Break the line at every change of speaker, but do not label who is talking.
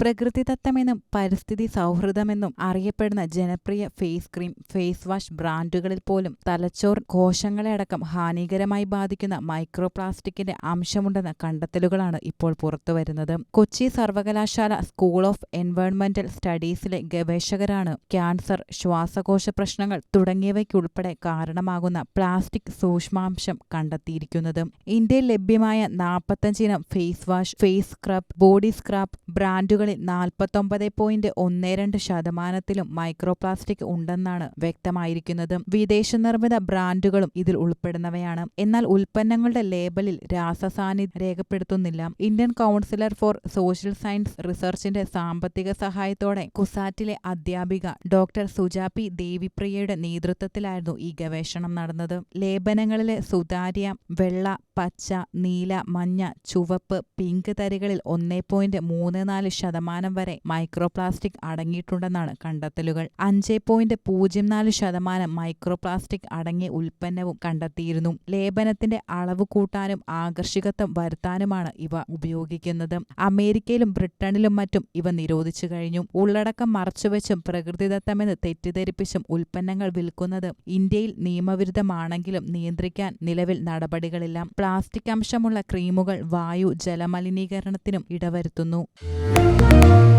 പ്രകൃതിദത്തമെന്നും പരിസ്ഥിതി സൗഹൃദമെന്നും അറിയപ്പെടുന്ന ജനപ്രിയ ഫേസ് ക്രീം ഫേസ് വാഷ് ബ്രാൻഡുകളിൽ പോലും തലച്ചോർ കോശങ്ങളെ അടക്കം ഹാനികരമായി ബാധിക്കുന്ന മൈക്രോ പ്ലാസ്റ്റിക്കിന്റെ അംശമുണ്ടെന്ന കണ്ടെത്തലുകളാണ് ഇപ്പോൾ പുറത്തുവരുന്നത്. കൊച്ചി സർവകലാശാല സ്കൂൾ ഓഫ് എൻവയോൺമെന്റൽ സ്റ്റഡീസിലെ ഗവേഷകരാണ് ക്യാൻസർ ശ്വാസകോശ പ്രശ്നങ്ങൾ തുടങ്ങിയവയ്ക്കുൾപ്പെടെ കാരണമാകുന്ന പ്ലാസ്റ്റിക് സൂക്ഷ്മാംശം കണ്ടെത്തിയിരിക്കുന്നത്. ഇന്ത്യയിൽ ലഭ്യമായ നാൽപ്പത്തഞ്ചിനം face wash face scrub body scrub ബ്രാൻഡുകളിൽ നാൽപ്പത്തൊമ്പത് പോയിന്റ് ഒന്ന് രണ്ട് ശതമാനത്തിലും മൈക്രോപ്ലാസ്റ്റിക് ഉണ്ടെന്നാണ് വ്യക്തമായിരിക്കുന്നത്. വിദേശ നിർമ്മിത ബ്രാൻഡുകളും ഇതിൽ ഉൾപ്പെടുന്നവയാണ്. എന്നാൽ ഉൽപ്പന്നങ്ങളുടെ ലേബലിൽ രാസസാന്നിധ്യം രേഖപ്പെടുത്തുന്നില്ല. Indian councillor for social science റിസർച്ചിന്റെ സാമ്പത്തിക സഹായത്തോടെ കുസാറ്റിലെ അധ്യാപിക ഡോക്ടർ സുജാപി ദേവിപ്രിയയുടെ നേതൃത്വത്തിലായിരുന്നു ഈ ഗവേഷണം നടന്നത്. ലേപനങ്ങളിലെ സുതാര്യ വെള്ള പച്ച നീല മഞ്ഞ ചുവപ്പ് പിങ്ക് തരികളിൽ ഒന്നേ പോയിന്റ് മൂന്ന് നാല് ശതമാനം വരെ മൈക്രോപ്ലാസ്റ്റിക് അടങ്ങിയിട്ടുണ്ടെന്നാണ് കണ്ടെത്തലുകൾ. അഞ്ച് പോയിന്റ് പൂജ്യം നാല് ശതമാനം മൈക്രോപ്ലാസ്റ്റിക് അടങ്ങിയ ഉൽപ്പന്നവും കണ്ടെത്തിയിരുന്നു. ലേപനത്തിന്റെ അളവ് കൂട്ടാനും ആകർഷകത്വം വരുത്താനുമാണ് ഇവ ഉപയോഗിക്കുന്നത്. അമേരിക്കയിലും ബ്രിട്ടനിലും മറ്റും ഇവ നിരോധിച്ചു കഴിഞ്ഞു. ഉള്ളടക്കം മറച്ചുവെച്ചും പ്രകൃതിദത്തമെന്ന് തെറ്റിദ്ധരിപ്പിച്ചും ഉൽപ്പന്നങ്ങൾ വിൽക്കുന്നത് ഇന്ത്യയിൽ നിയമവിരുദ്ധമാണെങ്കിലും നിയന്ത്രിക്കാൻ നിലവിൽ നടപടികളില്ല. പ്ലാസ്റ്റിക് അംശമുള്ള ക്രീമുകൾ വായു ജലമലിനീകരണത്തിനും ഇടവരുത്തുന്നു. Thank you.